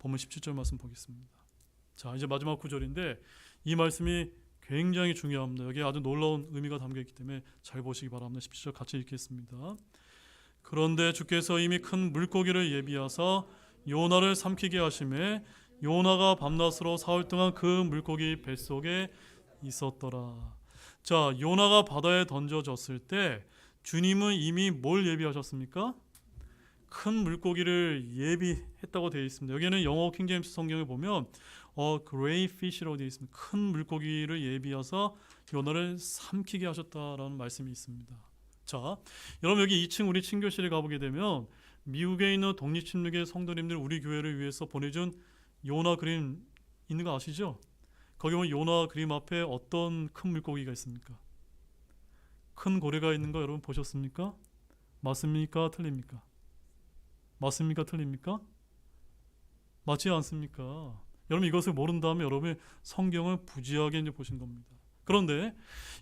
본문 17절 말씀 보겠습니다. 자, 이제 마지막 구절인데 이 말씀이 굉장히 중요합니다. 여기에 아주 놀라운 의미가 담겨 있기 때문에 잘 보시기 바랍니다. 17절 같이 읽겠습니다. 그런데 주께서 이미 큰 물고기를 예비하사 요나를 삼키게 하심에 요나가 밤낮으로 사흘 동안 그 물고기 뱃속에 있었더라. 자, 요나가 바다에 던져졌을 때 주님은 이미 뭘 예비하셨습니까? 큰 물고기를 예비했다고 되어 있습니다. 여기는 영어 킹제임스 성경에 보면 어 great fish라고 되어 있습니다. 큰 물고기를 예비해서 요나를 삼키게 하셨다라는 말씀이 있습니다. 자, 여러분 여기 2층 우리 친교실에 가보게 되면 미국에 있는 독립침략의 성도님들 우리 교회를 위해서 보내준 요나 그림 있는 거 아시죠? 거기 보면 요나 그림 앞에 어떤 큰 물고기가 있습니까? 큰 고래가 있는 거 여러분 보셨습니까? 맞습니까? 틀립니까? 맞습니까? 틀립니까? 맞지 않습니까? 여러분 이것을 모른다면 여러분이 성경을 부지하게 이제 보신 겁니다. 그런데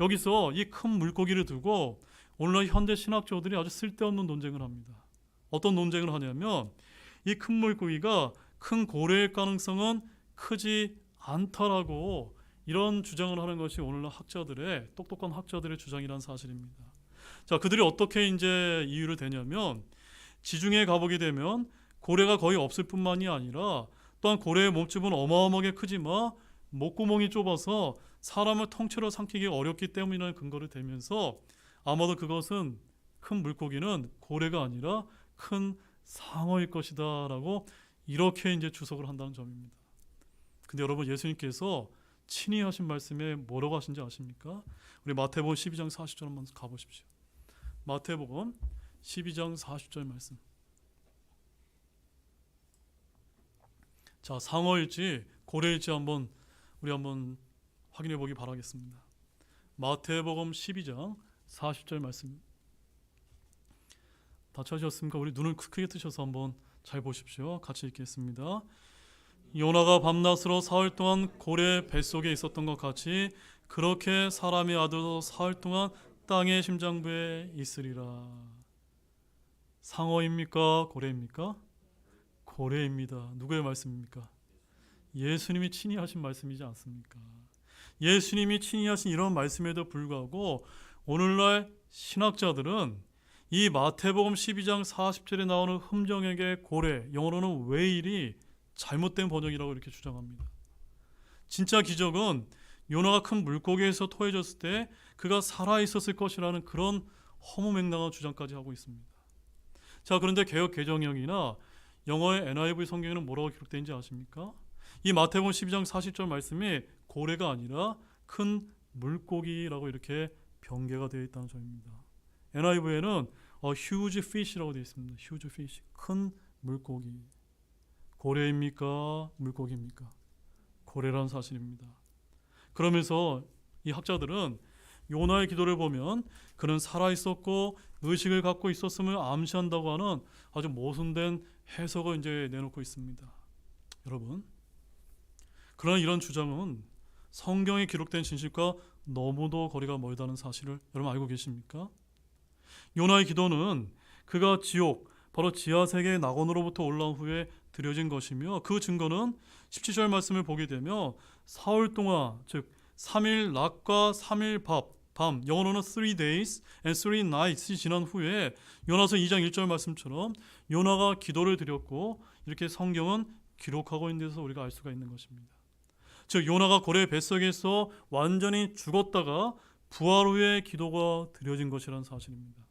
여기서 이 큰 물고기를 두고 오늘날 현대 신학자들이 아주 쓸데없는 논쟁을 합니다. 어떤 논쟁을 하냐면 이 큰 물고기가 큰 고래일 가능성은 크지 않다라고 이런 주장을 하는 것이 오늘날 학자들의 똑똑한 학자들의 주장이라는 사실입니다. 자, 그들이 어떻게 이제 이유를 대냐면 지중해 가보게 되면 고래가 거의 없을 뿐만이 아니라 또한 고래의 몸집은 어마어마하게 크지만 목구멍이 좁아서 사람을 통째로 삼키기 어렵기 때문이라는 근거를 대면서 아마도 그것은 큰 물고기는 고래가 아니라 큰 상어일 것이다라고 이렇게 이제 주석을 한다는 점입니다. 근데 여러분 예수님께서 친히 하신 말씀에 뭐라고 하신지 아십니까? 우리 마태복음 12장 40절 한번 가보십시오. 마태복음 12장 40절 말씀. 자, 상어일지 고래일지 한번 우리 한번 확인해 보기 바라겠습니다. 마태복음 12장 40절 말씀. 다 찾으셨습니까? 우리 눈을 크게 뜨셔서 한번 잘 보십시오. 같이 읽겠습니다. 요나가 밤낮으로 사흘 동안 고래 뱃속에 있었던 것 같이 그렇게 사람의 아들도 사흘 동안 땅의 심장부에 있으리라. 상어입니까? 고래입니까? 고래입니다. 누구의 말씀입니까? 예수님이 친히 하신 말씀이지 않습니까? 예수님이 친히 하신 이런 말씀에도 불구하고 오늘날 신학자들은 이 마태복음 12장 40절에 나오는 흠정에게 고래, 영어로는 웨일이 잘못된 번역이라고 이렇게 주장합니다. 진짜 기적은 요나가 큰 물고기에서 토해졌을 때 그가 살아 있었을 것이라는 그런 허무맹랑한 주장까지 하고 있습니다. 자, 그런데 개혁 개정형이나 영어의 NIV 성경에는 뭐라고 기록되어 있는지 아십니까? 이 마태복음 12장 40절 말씀이 고래가 아니라 큰 물고기라고 이렇게 변개가 되어 있다는 점입니다. NIV에는 어, huge fish라고 되어 있습니다. huge fish, 큰 물고기. 고래입니까? 물고기입니까? 고래란 사실입니다. 그러면서 이 학자들은 요나의 기도를 보면 그는 살아 있었고 의식을 갖고 있었음을 암시한다고 하는 아주 모순된 해석을 이제 내놓고 있습니다. 여러분, 그러나 이런 주장은 성경에 기록된 진실과 너무도 거리가 멀다는 사실을 여러분 알고 계십니까? 요나의 기도는 그가 지옥, 바로 지하 세계의 낙원으로부터 올라온 후에 드려진 것이며 그 증거는 17절 말씀을 보게 되면 사흘 동안 즉 3일 낮과 3일 밥, 밤 영어로는 3 days and 3 nights이 지난 후에 요나서 2장 1절 말씀처럼 요나가 기도를 드렸고 이렇게 성경은 기록하고 있는 데서 우리가 알 수가 있는 것입니다. 즉 요나가 고래 뱃속에서 완전히 죽었다가 부활 후에 기도가 드려진 것이라는 사실입니다.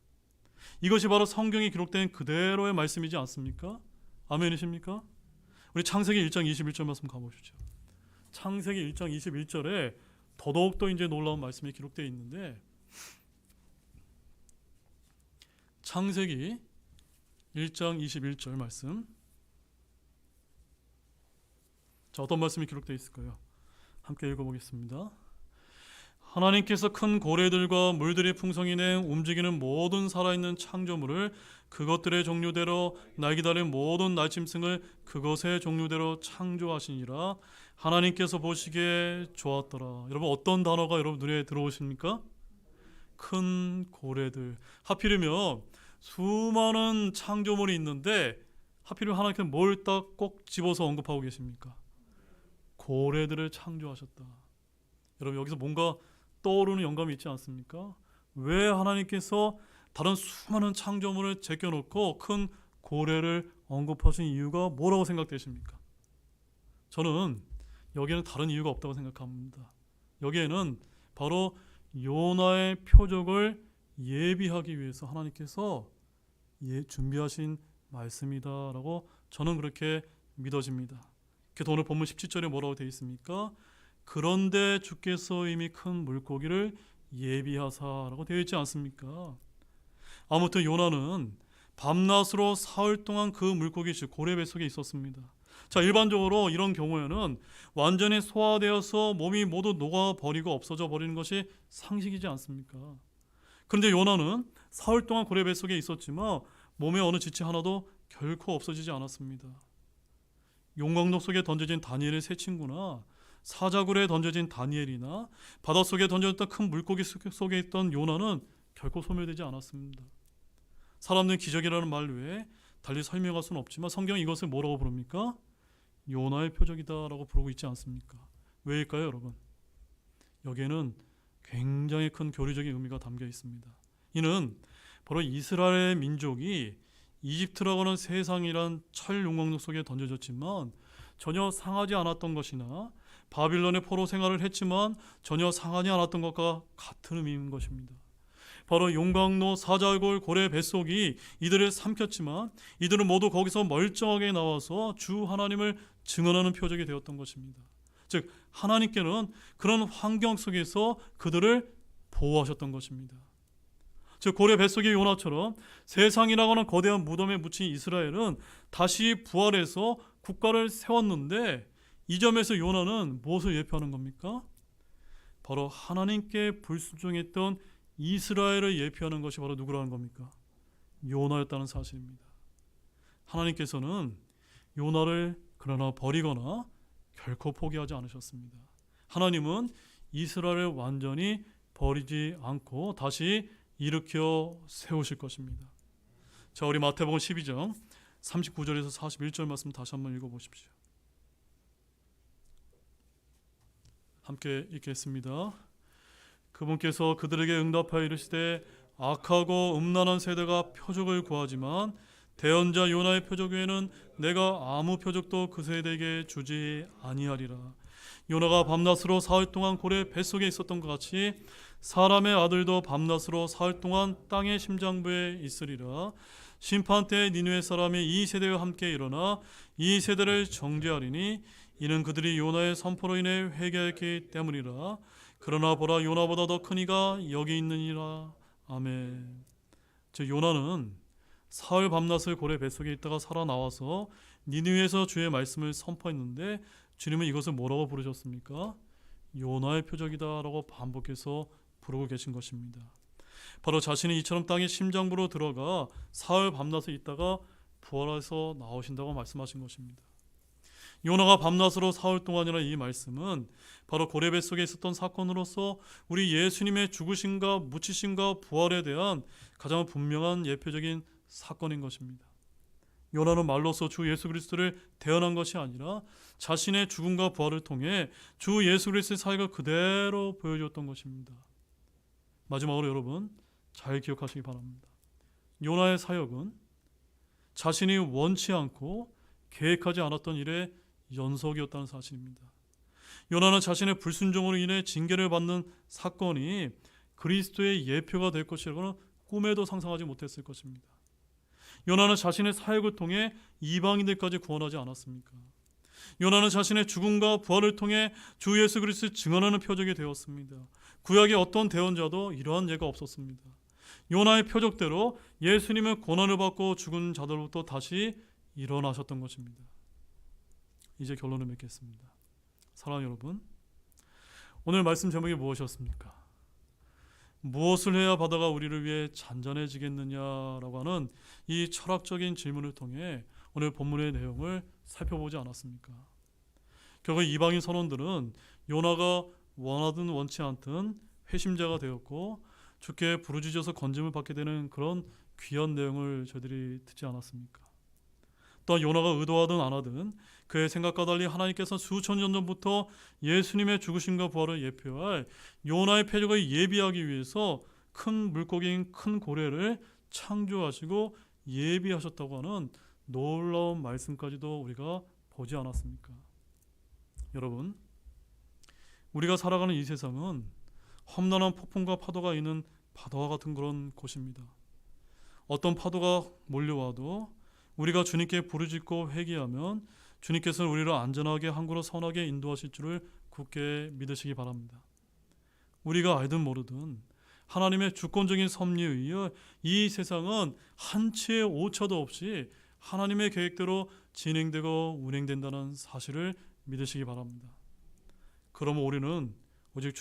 이것이 바로 성경에 기록된 그대로의 말씀이지 않습니까? 아멘이십니까? 우리 창세기 1장 21절 말씀 가보시죠. 창세기 1장 21절에 더더욱 더 이제 놀라운 말씀이 기록되어 있는데 창세기 1장 21절 말씀 자 어떤 말씀이 기록되어 있을까요? 함께 읽어보겠습니다. 하나님께서 큰 고래들과 물들이 풍성히 내 움직이는 모든 살아있는 창조물을 그것들의 종류대로 날기 달린 모든 날짐승을 그것의 종류대로 창조하시니라 하나님께서 보시기에 좋았더라. 여러분 어떤 단어가 여러분 눈에 들어오십니까? 큰 고래들. 하필이면 수많은 창조물이 있는데 하필이면 하나님께서 뭘 딱 꼭 집어서 언급하고 계십니까? 고래들을 창조하셨다. 여러분 여기서 뭔가 떠오르는 영감이 있지 않습니까? 왜 하나님께서 다른 수많은 창조물을 제껴놓고 큰 고래를 언급하신 이유가 뭐라고 생각되십니까? 저는 여기에는 다른 이유가 없다고 생각합니다. 여기에는 바로 요나의 표적을 예비하기 위해서 하나님께서 예, 준비하신 말씀이다라고 저는 그렇게 믿어집니다. 그래서 오늘 본문 17절에 뭐라고 되어 있습니까? 그런데 주께서 이미 큰 물고기를 예비하사라고 되어 있지 않습니까? 아무튼 요나는 밤낮으로 사흘 동안 그 물고기 즉 고래 뱃속에 있었습니다. 자 일반적으로 이런 경우에는 완전히 소화되어서 몸이 모두 녹아 버리고 없어져 버리는 것이 상식이지 않습니까? 그런데 요나는 사흘 동안 고래 뱃속에 있었지만 몸에 어느 지체 하나도 결코 없어지지 않았습니다. 용광로 속에 던져진 다니엘의 세 친구나 사자굴에 던져진 다니엘이나 바닷속에 던져졌던 큰 물고기 속에 있던 요나는 결코 소멸되지 않았습니다. 사람들은 기적이라는 말 외에 달리 설명할 수는 없지만 성경은 이것을 뭐라고 부릅니까? 요나의 표적이다라고 부르고 있지 않습니까? 왜일까요, 여러분? 여기에는 굉장히 큰 교리적인 의미가 담겨 있습니다. 이는 바로 이스라엘 민족이 이집트라고 하는 세상이란 철 용광로 속에 던져졌지만 전혀 상하지 않았던 것이나 바빌론의 포로 생활을 했지만 전혀 상하지 않았던 것과 같은 의미인 것입니다. 바로 용광로 사자골 고래 뱃속이 이들을 삼켰지만 이들은 모두 거기서 멀쩡하게 나와서 주 하나님을 증언하는 표적이 되었던 것입니다. 즉 하나님께는 그런 환경 속에서 그들을 보호하셨던 것입니다. 즉 고래 뱃속의 요나처럼 세상이라고 하는 거대한 무덤에 묻힌 이스라엘은 다시 부활해서 국가를 세웠는데 이 점에서 요나는 무엇을 예표하는 겁니까? 바로 하나님께 불순종했던 이스라엘을 예표하는 것이 바로 누구라는 겁니까? 요나였다는 사실입니다. 하나님께서는 요나를 그러나 버리거나 결코 포기하지 않으셨습니다. 하나님은 이스라엘을 완전히 버리지 않고 다시 일으켜 세우실 것입니다. 자, 우리 마태복음 12장 39절에서 41절 말씀 다시 한번 읽어 보십시오. 함께 읽겠습니다. 그분께서 그들에게 응답하여 이르시되 악하고 음란한 세대가 표적을 구하지만 대언자 요나의 표적 외에는 내가 아무 표적도 그 세대에게 주지 아니하리라. 요나가 밤낮으로 사흘 동안 고래 뱃속에 있었던 것 같이 사람의 아들도 밤낮으로 사흘 동안 땅의 심장부에 있으리라. 심판 때 니누의 사람이 이 세대와 함께 일어나 이 세대를 정죄하리니 이는 그들이 요나의 선포로 인해 회개했기 때문이라. 그러나 보라 요나보다 더 큰 이가 여기 있느니라. 아멘. 저 요나는 사흘 밤낮을 고래 뱃속에 있다가 살아나와서 니느웨에서 주의 말씀을 선포했는데 주님은 이것을 뭐라고 부르셨습니까? 요나의 표적이다라고 반복해서 부르고 계신 것입니다. 바로 자신이 이처럼 땅의 심장부로 들어가 사흘 밤낮을 있다가 부활해서 나오신다고 말씀하신 것입니다. 요나가 밤낮으로 사흘 동안이라 이 말씀은 바로 고레배 속에 있었던 사건으로서 우리 예수님의 죽으심과 묻히심과 부활에 대한 가장 분명한 예표적인 사건인 것입니다. 요나는 말로서 주 예수 그리스도를 대언한 것이 아니라 자신의 죽음과 부활을 통해 주 예수 그리스도의 사역을 그대로 보여주었던 것입니다. 마지막으로 여러분 잘 기억하시기 바랍니다. 요나의 사역은 자신이 원치 않고 계획하지 않았던 일의 연속이었다는 사실입니다. 요나는 자신의 불순종으로 인해 징계를 받는 사건이 그리스도의 예표가 될 것이라고는 꿈에도 상상하지 못했을 것입니다. 요나는 자신의 사역을 통해 이방인들까지 구원하지 않았습니까? 요나는 자신의 죽음과 부활을 통해 주 예수 그리스도를 증언하는 표적이 되었습니다. 구약의 어떤 대언자도 이러한 예가 없었습니다. 요나의 표적대로 예수님은 고난을 받고 죽은 자들로부터 다시 일어나셨던 것입니다. 이제 결론을 맺겠습니다. 사랑하는 여러분, 오늘 말씀 제목이 무엇이었습니까? 무엇을 해야 바다가 우리를 위해 잔잔해지겠느냐라고 하는 이 철학적인 질문을 통해 오늘 본문의 내용을 살펴보지 않았습니까? 결국 이방인 선원들은 요나가 원하든 원치 않든 회심자가 되었고 주께 부르짖어서 건짐을 받게 되는 그런 귀한 내용을 저희들이 듣지 않았습니까? 또한 요나가 의도하든 안 하든 그의 생각과 달리 하나님께서 수천 년 전부터 예수님의 죽으심과 부활을 예표할 요나의 패적을 예비하기 위해서 큰 물고기인 큰 고래를 창조하시고 예비하셨다고 하는 놀라운 말씀까지도 우리가 보지 않았습니까? 여러분, 우리가 살아가는 이 세상은 험난한 폭풍과 파도가 있는 바다와 같은 그런 곳입니다. 어떤 파도가 몰려와도 우리가 주님께 부르짖고 회개하면 주님께서는 우리를 안전하게 항구로 선하게 인도하실 줄을 굳게 믿으시기 바랍니다. 우리가 알든 모르든 하나님의 주권적인 섭리에 의해 이 세상은 한치의 오차도 없이 하나님의 계획대로 진행되고 운행된다는 사실을 믿으시기 바랍니다. 그러면 우리는 오직